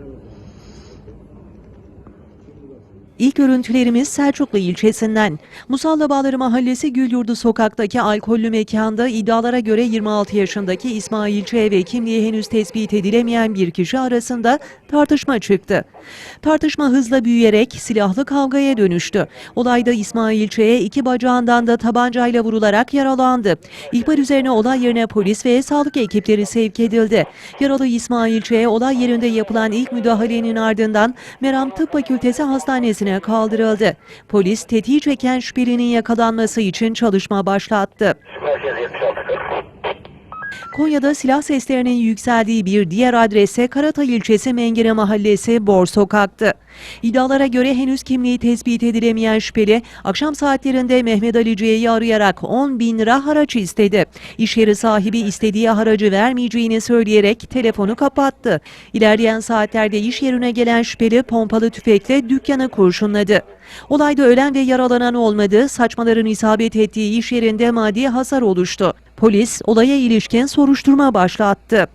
Thank you. İlk görüntülerimiz Selçuklu ilçesinden. Musalla Bağları Mahallesi Gülyurdu sokaktaki alkollü mekanda iddialara göre 26 yaşındaki İsmail Ç. ve kimliği henüz tespit edilemeyen bir kişi arasında tartışma çıktı. Tartışma hızla büyüyerek silahlı kavgaya dönüştü. Olayda İsmail Ç'ye iki bacağından da tabancayla vurularak yaralandı. İhbar üzerine olay yerine polis ve sağlık ekipleri sevk edildi. Yaralı İsmail Ç. olay yerinde yapılan ilk müdahalenin ardından Meram Tıp Fakültesi Hastanesi'ne kaldırıldı. Polis tetiği çeken şüphelinin yakalanması için çalışma başlattı. Merkez 7640. Konya'da silah seslerinin yükseldiği bir diğer adrese Karatay ilçesi Mengene Mahallesi Bor Sokak'tı. İddialara göre henüz kimliği tespit edilemeyen şüpheli akşam saatlerinde Mehmet Ali C'yi arayarak 10 bin lira haraç istedi. İş yeri sahibi istediği haracı vermeyeceğini söyleyerek telefonu kapattı. İlerleyen saatlerde iş yerine gelen şüpheli pompalı tüfekle dükkanı kurşunladı. Olayda ölen ve yaralanan olmadı, saçmaların isabet ettiği iş yerinde maddi hasar oluştu. Polis olaya ilişkin soruşturma başlattı.